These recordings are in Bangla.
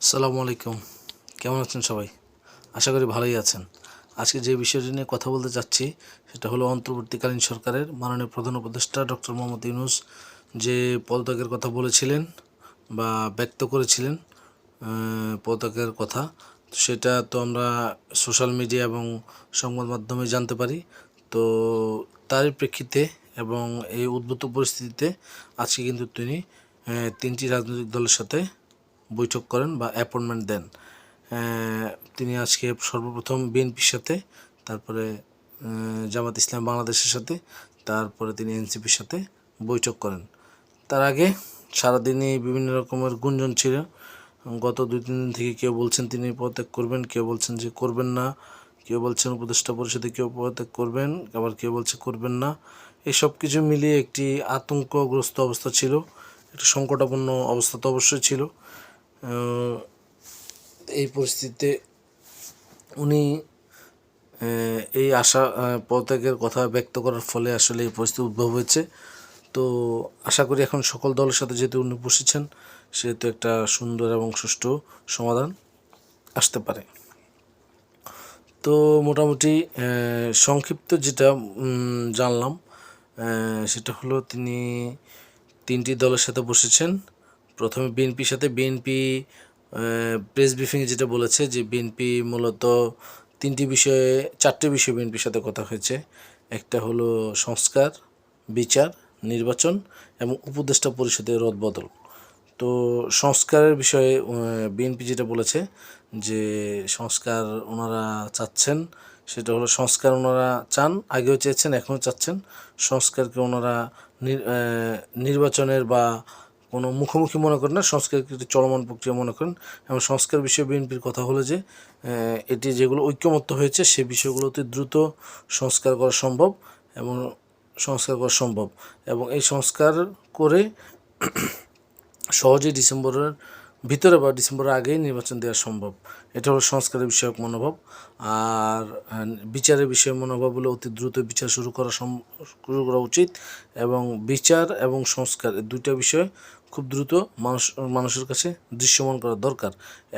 আসসালামু আলাইকুম। কেমন আছেন সবাই? আশা করি ভালোই আছেন। আজকে যে বিষয়টি নিয়ে কথা বলতে চাচ্ছি, সেটা হলো অন্তর্বর্তীকালীন সরকারের মাননীয় প্রধান উপদেষ্টা ডক্টর মোহাম্মদ ইউনুস যে পদত্যাগের কথা বলেছিলেন বা ব্যক্ত করেছিলেন পদত্যাগের কথা। সেটা তো আমরা সোশ্যাল মিডিয়া এবং সংবাদ মাধ্যমে জানতে পারি। তো তার প্রেক্ষিতে এবং এই উদ্ভূত পরিস্থিতিতে আজকে কিন্তু তিনি তিনটি রাজনৈতিক দলের সাথে বৈঠক করেন বা অ্যাপয়েন্টমেন্ট দেন। তিনি আজকে সর্বপ্রথম বিএনপির সাথে, তারপরে জামাত ইসলাম বাংলাদেশের সাথে, তারপরে তিনি এনসিপির সাথে বৈঠক করেন। তার আগে সারাদিনই বিভিন্ন রকমের গুঞ্জন ছিল। গত দুই, তিন দিন থেকে কেউ বলছেন তিনি পদত্যাগ করবেন, কেউ বলছেন যে করবেন না, কেউ বলছেন উপদেষ্টা পরিষদে কেউ পদত্যাগ করবেন, আবার কেউ বলছে করবেন না। এই সব কিছু মিলিয়ে একটি আতঙ্কগ্রস্ত অবস্থা ছিল। একটি সংকটাপন্ন অবস্থা তো অবশ্যই ছিল। এই পরিস্থিতিতে উনি এই আশা পদত্যাগের কথা ব্যক্ত করার ফলে আসলে এই পরিস্থিতি উদ্ভব হয়েছে। তো আশা করি এখন সকল দলের সাথে যেহেতু উনি বসেছেন, সেহেতু একটা সুন্দর এবং সুষ্ঠু সমাধান আসতে পারে। তো মোটামুটি সংক্ষিপ্ত যেটা জানলাম সেটা হলো তিনি তিনটি দলের সাথে বসেছেন। প্রথমে বিএনপির সাথে বিএনপি প্রেস ব্রিফিংয়ে যেটা বলেছে যে বিএনপি মূলত তিনটি বিষয়ে, চারটি বিষয়ে বিএনপির সাথে কথা হয়েছে। একটা হলো সংস্কার, বিচার, নির্বাচন এবং উপদেষ্টা পরিষদের রদবদল। তো সংস্কারের বিষয়ে বিএনপি যেটা বলেছে যে সংস্কার ওনারা চাচ্ছেন, সেটা হলো সংস্কার ওনারা চান, আগেও চেয়েছেন, এখনও চাচ্ছেন। সংস্কারকে ওনারা নির- নির্বাচনের বা কোনো মুখোমুখি মনে করেন না, সংস্কারকৃত চলমান প্রক্রিয়া মনে করেন। এবং সংস্কার বিষয়ে বিএনপির কথা হলো যে এটি যেগুলো ঐক্যমত্য হয়েছে, সে বিষয়গুলোতে দ্রুত সংস্কার করা সম্ভব এবং সংস্কার করা সম্ভব। এবং এই সংস্কার করে সহজেই ডিসেম্বরের ভিতরে বা ডিসেম্বরের আগেই নির্বাচন দেওয়া সম্ভব। এটা হলো সংস্কারের বিষয়ক মনোভাব। আর বিচারের বিষয়ে মনোভাব হলো অতি দ্রুত বিচার শুরু করা শুরু করা উচিত এবং বিচার এবং সংস্কার দুইটা বিষয় খুব দ্রুত মানুষ, মানুষের কাছে দৃশ্যমান করা দরকার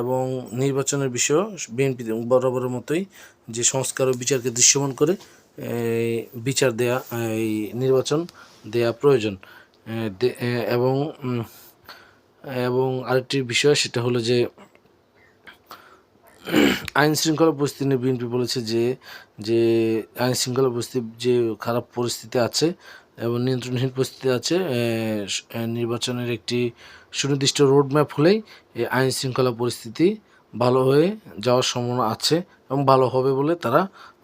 এবং নির্বাচনের বিষয় বিএনপি বরাবরের মতোই যে সংস্কার ও বিচারকে দৃশ্যমান করে বিচার দেয়া, এই নির্বাচন দেয়া প্রয়োজন। এবং এবং আরেকটি বিষয় সেটা হলো যে আইন শৃঙ্খলা পরিস্থিতি নিয়ে বিএনপি বলেছে যে যে আইন শৃঙ্খলা পরিস্থিতি, যে খারাপ পরিস্থিতি আছে এবং নিয়ন্ত্রণহীন পরিস্থিতি আছে নির্বাচনের একটি সুনির্দিষ্ট রোড ম্যাপ হলেই এই আইন শৃঙ্খলা পরিস্থিতি ভালো হয়ে যাওয়ার সম্ভাবনা আছে এবং ভালো হবে বলে তারা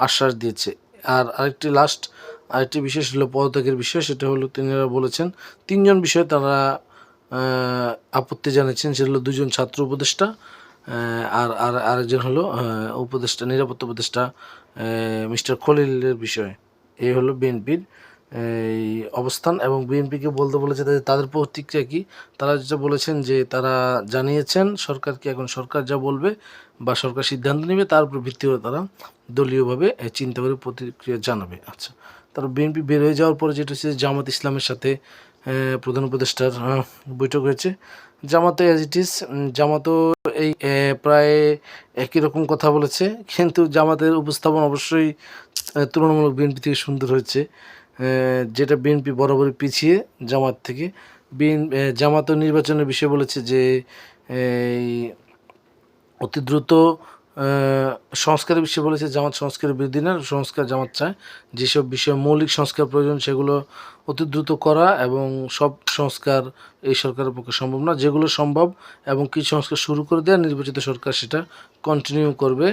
আশ্বাস দিয়েছে। আর আরেকটি লাস্ট আরেকটি বিষয় হলো পদত্যাগের বিষয়, সেটা হলো তিনারা বলেছেন, তিনজন বিষয়ে তারা আপত্তি জানিয়েছেন, সেটা হলো দুজন ছাত্র উপদেষ্টা আর আর আরেকজন হলো উপদেষ্টা, নিরাপত্তা উপদেষ্টা মিস্টার খলিলের বিষয়ে। এই হলো বিএনপির, এই, অবস্থান এবং বিএনপিকে বলতে বলেছে তাদের প্রতিক্রিয়া কি? তারা যেটা বলেছেন যে তারা জানিয়েছেন সরকারকে এখন সরকার যা বলবে বা সরকার সিদ্ধান্ত নেবে, তার উপর ভিত্তি করে তারা দলীয়ভাবে চিন্তা করে প্রতিক্রিয়া জানাবে। আচ্ছা তার বিএনপি বের হয়ে যাওয়ার পরে যেটা হচ্ছে জামাত ইসলামের সাথে প্রধান উপদেষ্টার বৈঠক হয়েছে। জামাতে অ্যাজ ইট ইজ জামাতও এই প্রায় একই রকম কথা বলেছে কিন্তু জামাতের উপস্থাপন অবশ্যই তুলনামূলক বিএনপি থেকে সুন্দর হয়েছে। যেটা বিএনপি বরাবরই পিছিয়ে জামাত থেকে। বিএন আহ, জামাতও নির্বাচনের বিষয়ে বলেছে যে অতি দ্রুত সংস্কারের বিষয়ে বলেছে জামাত সংস্কারের বৃদ্ধি না, সংস্কার জামাত চায়। যেসব বিষয়ে মৌলিক সংস্কার প্রয়োজন, সেগুলো অতি দ্রুত করা এবং সব সংস্কার এই সরকারের পক্ষে সম্ভব না। যেগুলো সম্ভব এবং কিছু সংস্কার শুরু করে দেওয়া নির্বাচিত সরকার সেটা কন্টিনিউ করবে।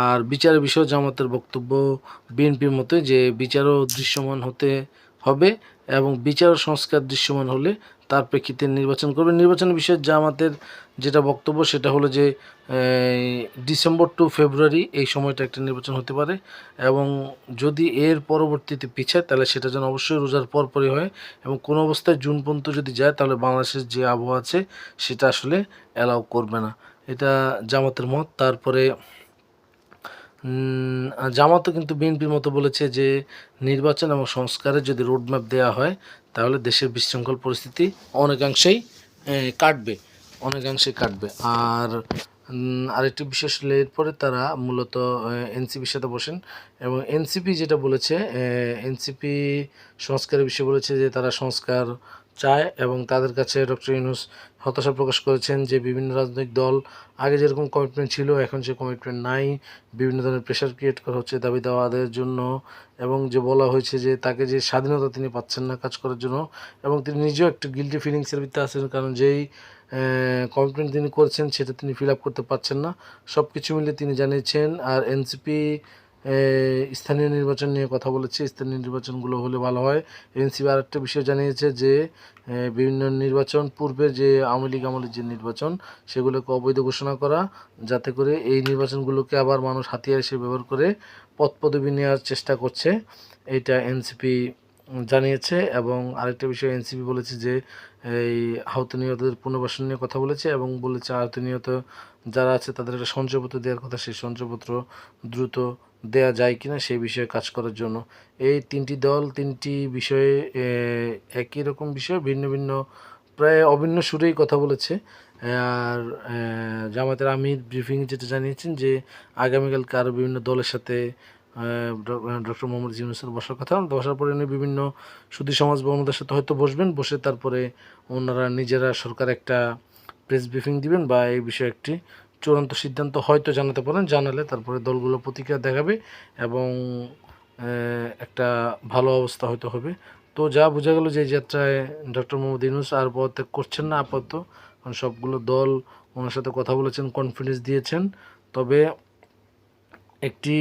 আর বিচারের বিষয়ে জামাতের বক্তব্য বিএনপির মতে যে বিচারও দৃশ্যমান হতে হবে এবং বিচার সংস্কার দৃশ্যমান হলে তার প্রেক্ষিতে নির্বাচন করবে। নির্বাচন বিষয়ে জামাতের যেটা বক্তব্য সেটা হলো যে ডিসেম্বর টু ফেব্রুয়ারি এই সময়টা একটা নির্বাচন হতে পারে এবং যদি এর পরবর্তীতে পিছায় তাহলে সেটা যেন অবশ্যই রোজার পরপরই হয় এবং কোনো অবস্থায় জুন পর্যন্ত যদি যায় তাহলে বাংলাদেশের যে আবহাওয়া আছে সেটা আসলে অ্যালাউ করবে না। এটা জামাতের মত। তারপরে জামাতও কিন্তু বিএনপির মতো বলেছে যে নির্বাচন এবং সংস্কারের যদি রোডম্যাপ দেওয়া হয়, তাহলে দেশের বিশৃঙ্খল পরিস্থিতি অনেকাংশেই কাটবে অনেকাংশেই কাটবে। আর আরেকটি বিশেষ এরপরে তারা মূলত এনসিপির সাথে বসেন এবং এনসিপি যেটা বলেছে এনসিপি সংস্কারের বিষয়ে বলেছে যে তারা সংস্কার চায় এবং তাদের কাছে ডক্টর ইউনুস হতাশা প্রকাশ করেছেন যে বিভিন্ন রাজনৈতিক দল আগে যেরকম কমিটমেন্ট ছিল, এখন সে কমিটমেন্ট নাই। বিভিন্ন ধরনের প্রেশার ক্রিয়েট করা হচ্ছে দাবি দাওয়া আদায়ের জন্য এবং যে বলা হয়েছে যে তাকে যে স্বাধীনতা তিনি পাচ্ছেন না কাজ করার জন্য এবং তিনি নিজেও একটা গিলটি ফিলিংসের ভিতরে আছেন, কারণ যেই কমিটমেন্ট তিনি করছেন সেটা তিনি ফিল আপ করতে পারছেন না। সব কিছু মিলে তিনি জানিয়েছেন, আর এনসিপি স্থানীয় নির্বাচন নিয়ে কথা বলেছে। স্থানীয় নির্বাচনগুলো হলে ভালো হয়। এনসিপি আরেকটা বিষয় জানিয়েছে যে বিভিন্ন নির্বাচন পূর্বে যে আওয়ামী লীগ আমলের যে নির্বাচন, সেগুলোকে অবৈধ ঘোষণা করা, যাতে করে এই নির্বাচনগুলোকে আবার মানুষ হাতিয়ার হিসেবে ব্যবহার করে পদ পদবি নেওয়ার চেষ্টা করছে। এইটা এনসিপি জানিয়েছে এবং আরেকটা বিষয় এনসিপি বলেছে যে এই আহত নিহতদের পুনর্বাসন নিয়ে কথা বলেছে এবং বলেছে আহত নিহত যারা আছে তাদের একটা সঞ্চয়পত্র দেওয়ার কথা, সেই সঞ্চয়পত্র দ্রুত দেয়া যায় কিনা সেই বিষয়ে কাজ করার জন্য। এই তিনটি দল তিনটি বিষয়ে একই রকম বিষয়ে, ভিন্ন ভিন্ন, প্রায় অভিন্ন সুরেই কথা বলেছে। আর জামাতের আমির ব্রিফিং যেটা জানিয়েছেন যে আগামীকালকে আরও বিভিন্ন দলের সাথে ডক্টর মোহাম্মদ ইউনুসের বসার কথা। বসার পরে উনি বিভিন্ন সুদী সমাজ বা ওনাদের সাথে হয়তো বসবেন, বসে তারপরে ওনারা নিজেরা সরকার একটা প্রেস ব্রিফিং দিবেন বা এই বিষয়ে একটি চূড়ান্ত সিদ্ধান্ত হয়তো জানাতে পারেন, জানালে তারপরে দলগুলো প্রতিক্রিয়া দেখাবে এবং একটা ভালো অবস্থা হয়তো হবে। তো যা বোঝা গেল যে যাত্রায় ডক্টর মোহাম্মদ ইউনুস আর পদত্যাগ করছেন না আপাতত, কারণ সবগুলো দল ওনার সাথে কথা বলেছেন কনফিডেন্স দিয়েছেন। তবে একটি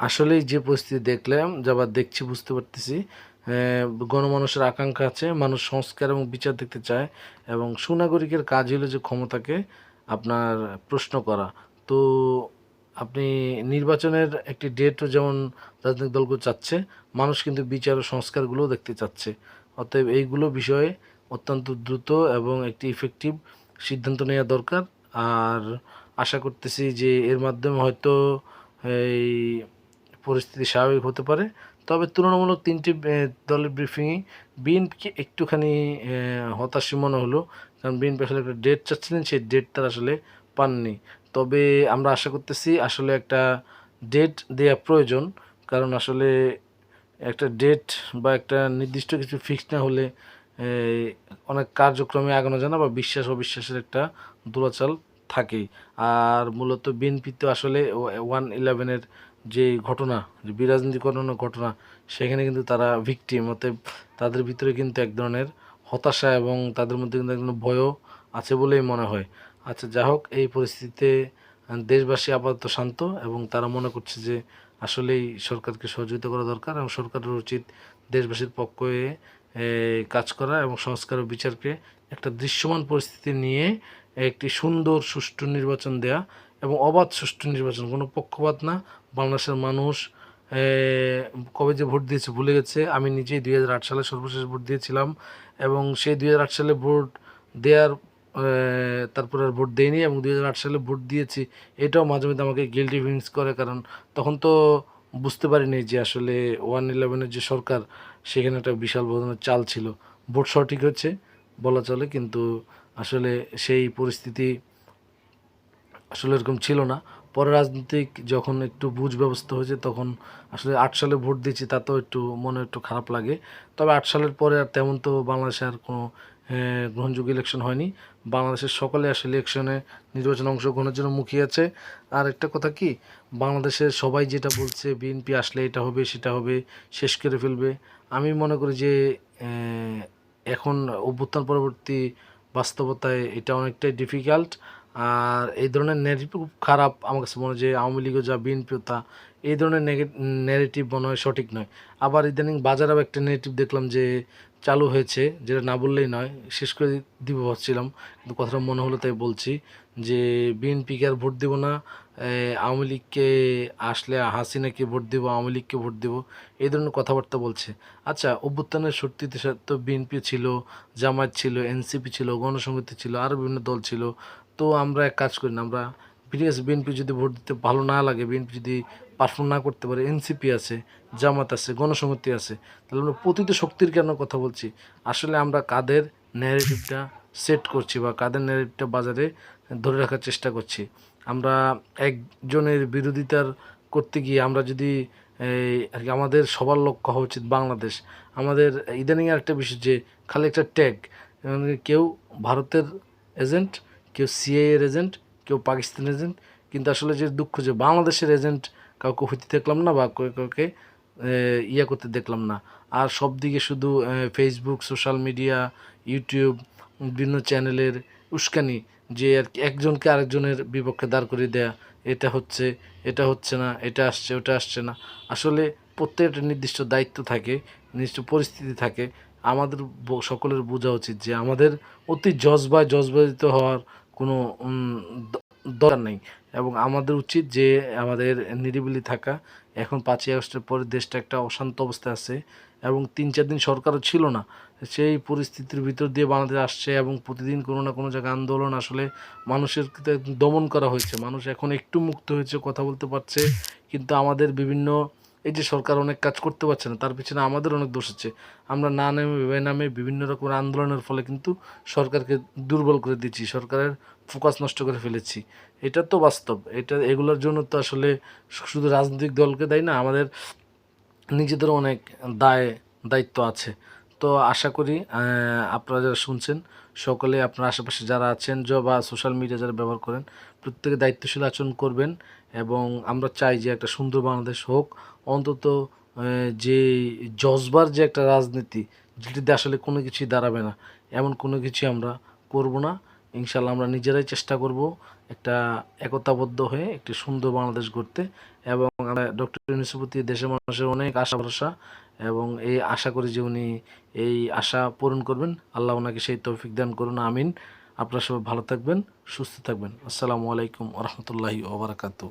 আসলেই যে পরিস্থিতি দেখলাম যাবার দেখছি বুঝতে পারতেছি গণমানুষের আকাঙ্ক্ষা আছে, মানুষ সংস্কার এবং বিচার দেখতে চায়, এবং সুনাগরিকের কাজ হলো যে ক্ষমতাকে আপনার প্রশ্ন করা। তো আপনি নির্বাচনের একটি ডেটও যেমন রাজনৈতিক দলগুলো চাচ্ছে, মানুষ কিন্তু বিচার ও সংস্কারগুলোও দেখতে চাচ্ছে। অতএব এইগুলো বিষয়ে অত্যন্ত দ্রুত এবং একটি ইফেক্টিভ সিদ্ধান্ত নেওয়া দরকার। আর আশা করতেছি যে এর মাধ্যমে হয়তো এই পরিস্থিতি স্বাভাবিক হতে পারে। তবে তুলনামূলক তিনটি দলের ব্রিফিংয়ে বিএনপিকে একটুখানি হতাশি মনে হলো। কারণ বিএনপি আসলে একটা ডেট চাচ্ছিলেন, সেই ডেট তারা আসলে পাননি। তবে আমরা আশা করতেছি আসলে একটা ডেট দেওয়া প্রয়োজন। কারণ আসলে একটা ডেট বা একটা নির্দিষ্ট কিছু ফিক্স না হলে অনেক কার্যক্রমে আগানো যায় না বা বিশ্বাস অবিশ্বাসের একটা দূরাচাল থাকেই। আর মূলত বিএনপি তো আসলে ওয়ান ইলেভেনের যে ঘটনা, যে বিরাজনীতিকরণের ঘটনা সেখানে কিন্তু তারা ভিকটিম অতএব তাদের ভিতরে কিন্তু এক ধরনের হতাশা এবং তাদের মধ্যে কিন্তু এক ধরনের ভয়ও আছে বলেই মনে হয়। আচ্ছা যা হোক, এই পরিস্থিতিতে দেশবাসী আপাতত শান্ত এবং তারা মনে করছে যে আসলেই সরকারকে সহযোগিতা করা দরকার এবং সরকারের উচিত দেশবাসীর পক্ষে কাজ করা এবং সংস্কার ও বিচারকে একটা দৃশ্যমান পরিস্থিতি নিয়ে একটি সুন্দর, সুষ্ঠু নির্বাচন দেয়া এবং অবাধ সুষ্ঠু নির্বাচন, কোনো পক্ষপাত না। বাংলাদেশের মানুষ কবে যে ভোট দিয়েছে ভুলে গেছে। আমি নিজেই দুই হাজার আট সালে সর্বশেষ ভোট দিয়েছিলাম এবং সেই দুই হাজার আট সালে ভোট দেওয়ার তারপরে আর ভোট দেয়নি এবং দুই হাজার আট সালে ভোট দিয়েছি। এটাও মাঝে মধ্যে আমাকে গিলটি ফিলিংস করে কারণ তখন তো বুঝতে পারিনি যে আসলে ওয়ান ইলেভেনের যে সরকার, সেখানে একটা বিশাল ধরনের চাল ছিল। ভোট সঠিক হচ্ছে বলা চলে, কিন্তু আসলে সেই পরিস্থিতি আসলে এরকম ছিল না। পরে রাজনৈতিক যখন একটু বুঝ ব্যবস্থা হয়েছে, তখন আসলে আট সালে ভোট দিয়েছি, তাতেও একটু মনে একটু খারাপ লাগে। তবে আট সালের পরে আর তেমন তো বাংলাদেশে আর কোনো গ্রহণযোগ্য ইলেকশন হয়নি। বাংলাদেশের সকলে আসলে ইলেকশনে নির্বাচনে অংশগ্রহণের জন্য মুখিয়ে আছে। আর একটা কথা কি বাংলাদেশের সবাই যেটা বলছে, বিএনপি আসলে এটা হবে, সেটা হবে, শেষ করে ফেলবে। আমি মনে করি যে এখন অভ্যুত্থান পরবর্তী বাস্তবতায় এটা অনেকটাই ডিফিকাল্ট আর এই ধরনের নেগেটিভ খুব খারাপ আমার কাছে মনে হয় যে আওয়ামী লীগও যা বিএনপিও তা, এই ধরনের নেগেটিভ মনে হয় সঠিক নয়। আবার ইদানিং বাজারেও একটা নেগেটিভ দেখলাম যে চালু হয়েছে, যেটা না বললেই নয়, শেষ করে দিব ভাবছিলাম, কিন্তু কথাটা মনে হলো তাই বলছি যে বিএনপিকে আর ভোট দেবো না আওয়ামী লীগকে আসলে হাসিনাকে ভোট দেবো, আওয়ামী লীগকে ভোট দেবো, এই ধরনের কথাবার্তা বলছে। আচ্ছা অভ্যুত্থানের সত্যিতে তো বিএনপি ছিল, জামায়াত ছিল এনসিপি ছিল, গণসংহতি ছিল, আরও বিভিন্ন দল ছিল তো আমরা এক কাজ করি না, আমরা বিটিএস বিএনপি যদি ভোট দিতে ভালো না লাগে বিএনপি যদি পারফর্ম না করতে পারে এনসিপি আছে, জামাত আছে গণসংহতি আছে, তাহলে আমরা প্রতিটি শক্তির কেন কথা বলছি? আসলে আমরা কাদের ন্যারেটিভটা সেট করছি বা কাদের ন্যারেটিভটা বাজারে ধরে রাখার চেষ্টা করছি? আমরা একজনের বিরোধিতার করতে গিয়ে আমরা যদি আর কি আমাদের সবার লক্ষ্য হওয়া উচিত বাংলাদেশ। আমাদের ইদানিং আর একটা বিষয় যে, খালি একটা ট্যাগ কেউ ভারতের এজেন্ট কেউ সিআই এর এজেন্ট কেউ পাকিস্তান এজেন্ট কিন্তু আসলে যে দুঃখ যে বাংলাদেশের এজেন্ট কাউকে হইতে দেখলাম না বা কাউকে ইয়া করতে দেখলাম না। আর সব দিকে শুধু ফেসবুক সোশ্যাল মিডিয়া ইউটিউব বিভিন্ন চ্যানেলের উস্কানি যে আর কি একজনকে আরেকজনের বিপক্ষে দাঁড় করিয়ে দেয়া, এটা হচ্ছে এটা হচ্ছে না, এটা আসছে, ওটা আসছে না। আসলে প্রত্যেকটা নির্দিষ্ট দায়িত্ব থাকে, নির্দিষ্ট পরিস্থিতি থাকে। আমাদের সকলের বোঝা উচিত যে আমাদের অতি জজবায় জজবাদিত হওয়ার কোনো দরকার নেই। এবং আমাদের উচিত যে আমাদের নিরিবিলি থাকা। এখন পাঁচই আগস্টের পরে দেশটা একটা অশান্ত অবস্থায় আছে এবং তিন চার দিন সরকারও ছিল না। সেই পরিস্থিতির ভিতর দিয়ে বাংলাদেশ আসছে এবং প্রতিদিন কোনো না কোনো জায়গায় আন্দোলন আসলে মানুষের দমন করা হয়েছে। মানুষ এখন একটু মুক্ত হয়েছে, কথা বলতে পারছে। কিন্তু আমাদের বিভিন্ন এই যে সরকার অনেক কাজ করতে পারছে না, তার পিছনে আমাদের অনেক দোষ আছে। আমরা না নামে বেনামে বিভিন্ন রকমের আন্দোলনের ফলে কিন্তু সরকারকে দুর্বল করে দিচ্ছি সরকারের ফোকাস নষ্ট করে ফেলেছি। এটা তো বাস্তব। এটা, এগুলোর জন্য তো আসলে শুধু রাজনৈতিক দলকে দেয় না, আমাদের নিজেদেরও অনেক দায়, দায়িত্ব আছে। তো আশা করি আপনারা যারা শুনছেন, সকলে আপনার আশেপাশে যারা আছেন বা সোশ্যাল মিডিয়া যারা ব্যবহার করেন, প্রত্যেকে দায়িত্বশীল আচরণ করবেন। এবং আমরা চাই যে একটা সুন্দর বাংলাদেশ হোক। অন্তত যে জজবার যে একটা রাজনীতি, যেটিতে আসলে কোনো কিছুই দাঁড়াবে না, এমন কোনো কিছু আমরা করব না। ইনশাল্লাহ আমরা নিজেরাই চেষ্টা করব একটা একতাবদ্ধ হয়ে একটি সুন্দর বাংলাদেশ গড়তে এবং আমরা ডক্টর ইউনুসের প্রতি দেশের মানুষের অনেক আশা, ভরসা এবং এই আশা করি যে উনি এই আশা পূরণ করবেন। আল্লাহ ওনাকে সেই তৌফিক দান করুন, আমিন। আপনারা সবাই ভালো থাকবেন, সুস্থ থাকবেন। আসসালামু আলাইকুম রহমতুল্লাহি ওবরাকাতু